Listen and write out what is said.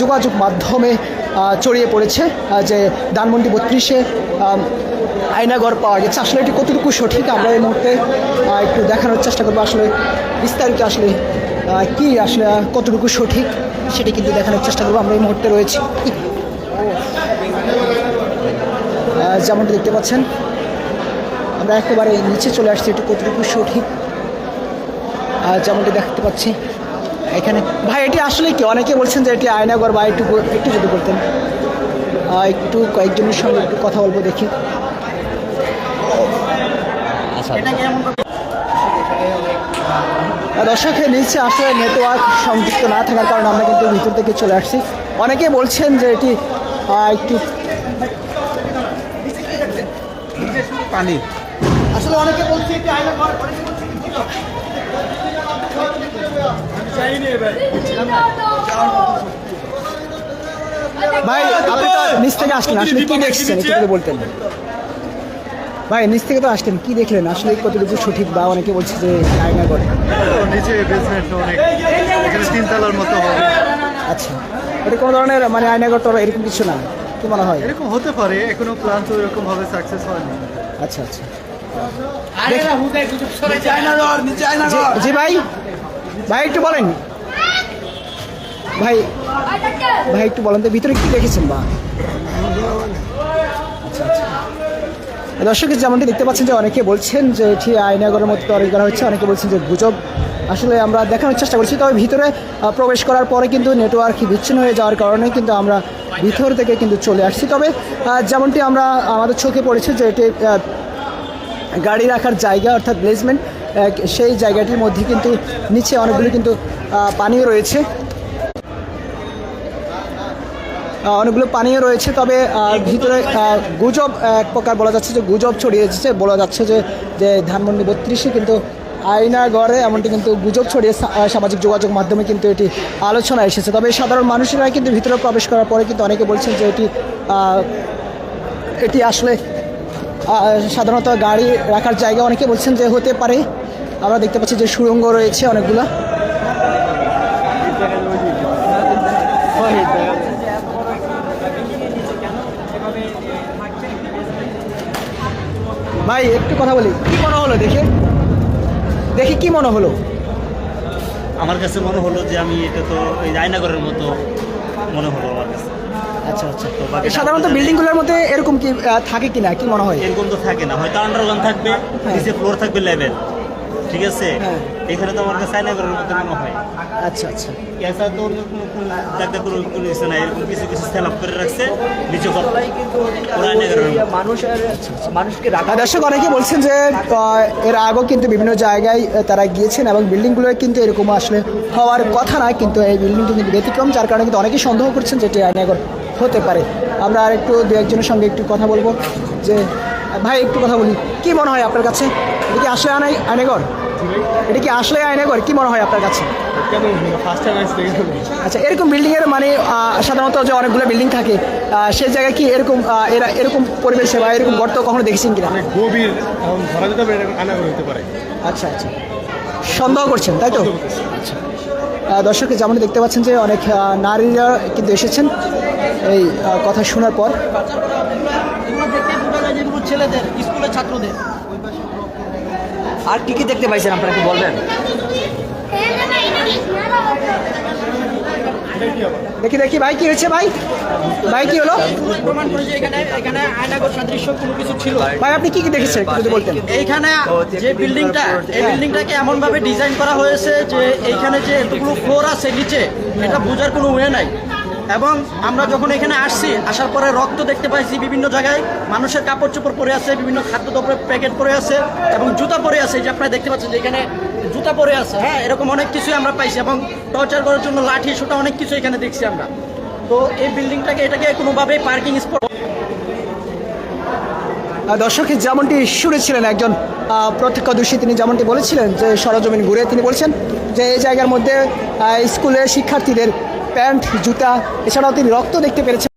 যোগাযোগ মাধ্যমে ছড়িয়ে পড়েছে যে ধানমন্ডি বত্রিশে আয়নাগর পাওয়া গেছে। আসলে এটি কতটুকু সঠিক? আমরা এই মুহূর্তে একটু দেখানোর চেষ্টা করব আসলে বিস্তারিত আসলে কি আসলে কতটুকু সঠিক সেটি কিন্তু দেখানোর চেষ্টা করব। আমরা এই মুহূর্তে রয়েছি। যেমনটি দেখতে পাচ্ছেন, আমরা একেবারে নিচে চলে আসছি, এটি কতটুকু সঠিক। যেমনটি দেখতে পাচ্ছি ভাই এটি আসলে কি? অনেকে বলছেন যে এটি আয়নাগর বা একটু একটু যদি বলতেন। একটু কয়েকজনের সঙ্গে একটু কথা বলব দেখি। আহ, দর্শকের নিচে আসলে নেটওয়ার্ক সংযুক্ত না থাকার কারণে আমরা কিন্তু ভিতর থেকে চলে আসছি। অনেকে বলছেন যে এটি একটু পানি। আসলে অনেকে বলছে এটি আয়নাগর অনেকে বলছে এটি গুজব। ভাই আপনি তো নিচ থেকে আসলেন আসলে কি দেখছেন? একটু যদি বলতেন। ভাই নিচ থেকে তো আসলেন কি দেখলেন? আসলে কতটুকু সঠিক বা অনেকে বলছে যে আয়নাগর নিচে বেসমেন্ট অনেক এখানে তিনতলার মতো হবে। আচ্ছা এটা কোনো ধরনের মানে আয়নাগর টর এরকম কিছু না? কি মনে হয়? এরকম হতে পারে এখনও প্ল্যান তো এরকম ভাবে সাকসেস হয়নি। আচ্ছা আচ্ছা। জি- জি ভাই ভাই একটু বলেন। ভাই ভাই, একটু বলেন তো, ভিতরে কি দেখেছেন বা? আচ্ছা আচ্ছা। দর্শক যেমনটি দেখতে পাচ্ছেন যে অনেকে বলছেন যে এটি আয়নাগরের মতো তৈরি করা হচ্ছে, অনেকে বলছেন যে গুজব। আসলে আমরা দেখানোর চেষ্টা করছি, তবে ভিতরে প্রবেশ করার পরে কিন্তু নেটওয়ার্ক বিচ্ছিন্ন হয়ে যাওয়ার কারণে কিন্তু আমরা ভিতর থেকে কিন্তু চলে আসছি। তবে যেমনটি আমরা, আমাদের চোখে পড়েছে যে এটি গাড়ি রাখার জায়গা অর্থাৎ প্লেসমেন্ট সেই জায়গাটির মধ্যে কিন্তু নিচে অনেকগুলো কিন্তু পানিও রয়েছে। অনেকগুলো পানীয় রয়েছে, তবে ভিতরে গুজব এক প্রকার বলা যাচ্ছে যে গুজব ছড়িয়েছে বলা যাচ্ছে যে যে ধানমন্ডি বত্রিশে কিন্তু আয়নাগড়ে এমনটি কিন্তু গুজব ছড়িয়ে সামাজিক যোগাযোগ মাধ্যমে কিন্তু এটি আলোচনা এসেছে। তবে সাধারণ মানুষেরা কিন্তু ভিতরে প্রবেশ করার পরে কিন্তু অনেকে বলছেন যে এটি এটি আসলে সাধারণত গাড়ি রাখার জায়গা অনেকে বলছেন যে হতে পারে। আমরা দেখতে পাচ্ছি যে সুড়ঙ্গ রয়েছে অনেকগুলো। ভাই একটু কথা বলি। কি মনে হলো দেখে? দেখি কি মনে হলো? আমার কাছে মনে হলো যে আমি এটা তো এই আয়নাগরের মতো মনে হলো আমার কাছে। আচ্ছা আচ্ছা। তো সাধারণত বিল্ডিংগুলোর মধ্যে এরকম কি থাকে কিনা? কি মনে হয়? এরকম তো থাকে না। হয়তো আন্ডারগ্রাউন্ড থাকবে হ্যাঁ। নিচে ফ্লোর থাকবে লেভেল ঠিক আছে? হ্যাঁ। এখানে তো আমার কাছে মতো মনে হয়। আচ্ছা আচ্ছা। এছাড়া তো অন্য কোনো কোনো জায়গা কোনো কোনো কিছু নাই এরকম কিছু কিছু সেল করে রাখছে নিচে কত পুরো আয়নাগরের মতো। মানুষের মানুষকে রাখা দর্শক অনেকে বলছেন যে এর আগেও কিন্তু বিভিন্ন জায়গায় তারা গিয়েছেন এবং বিল্ডিংগুলো কিন্তু এরকম আসলে হওয়ার কথা না কিন্তু এই বিল্ডিংটি কিন্তু ব্যতিক্রম যার কারণে কিন্তু অনেকেই সন্দেহ করছেন যে এটি আয়নাগর হতে পারে। আমরা আর একটু দু একজনের সঙ্গে একটু কথা বলব যে ভাই একটু কথা বলি। কি মনে হয় আপনার কাছে? এটা কি আসলে আনাই আয়নাগর এটা কি আসলে আয়নাগর কি মনে হয় আপনার কাছে? আচ্ছা এরকম বিল্ডিংয়ের মানে সাধারণত যে অনেকগুলো বিল্ডিং থাকে সেই জায়গায় কি এরকম এরা এরকম পরিবেশে বা এরকম গর্ত কখনো দেখেছেন কিনা? গভীর ধরা যেতে পারে আনাগর হতে পারে। আচ্ছা আচ্ছা। সন্দেহ করছেন তাই তো? আচ্ছা। দর্শক যেমন দেখতে পাচ্ছেন যে অনেক নারীরা কিন্তু এসেছেন। এই কথা শোনার পর। ছেলেদের স্কুলের ছাত্রদের। আর কি কি দেখতে পাইছেন আপনারা কি বলবেন? দেখি দেখি ভাই কি হয়েছে ভাই? ভাই কি হলো? প্রমাণ করে যে এখানে এখানে আয়নাগর সদৃশ্য কোনো কিছু ছিল। ভাই আপনি কি কি দেখেছেন? যদি বলতেন। এইখানে যে বিল্ডিংটা এই বিল্ডিংটাকে এমন ভাবে ডিজাইন করা হয়েছে যে এইখানে যে এতগুলো ফ্লোর আছে নিচে এটা বোঝার কোনো ওয়ে নাই। এবং আমরা যখন এখানে আসছি, আসার পরে রক্ত দেখতে পাইছি বিভিন্ন জায়গায় মানুষের কাপড় চোপড় পরে আছে, বিভিন্ন খাদ্য খাদ্যদ্রব্যের প্যাকেট পরে আছে এবং জুতা পরে আছে। যে আপনারা দেখতে পাচ্ছেন যে এখানে জুতা পরে আছে হ্যাঁ এরকম অনেক কিছুই আমরা পাইছি এবং টর্চার করার জন্য লাঠি সোটা অনেক কিছু এখানে দেখছি আমরা। তো এই বিল্ডিংটাকে, এটাকে কোনোভাবেই পার্কিং স্পট দর্শক যেমনটি শুনেছিলেন একজন প্রত্যক্ষদর্শী, তিনি যেমনটি বলেছিলেন যে সরজমিন ঘুরে তিনি বলছেন যে এই জায়গার মধ্যে স্কুলের শিক্ষার্থীদের প্যান্ট জুতা এছাড়াও তিনি রক্ত দেখতে পেরেছেন।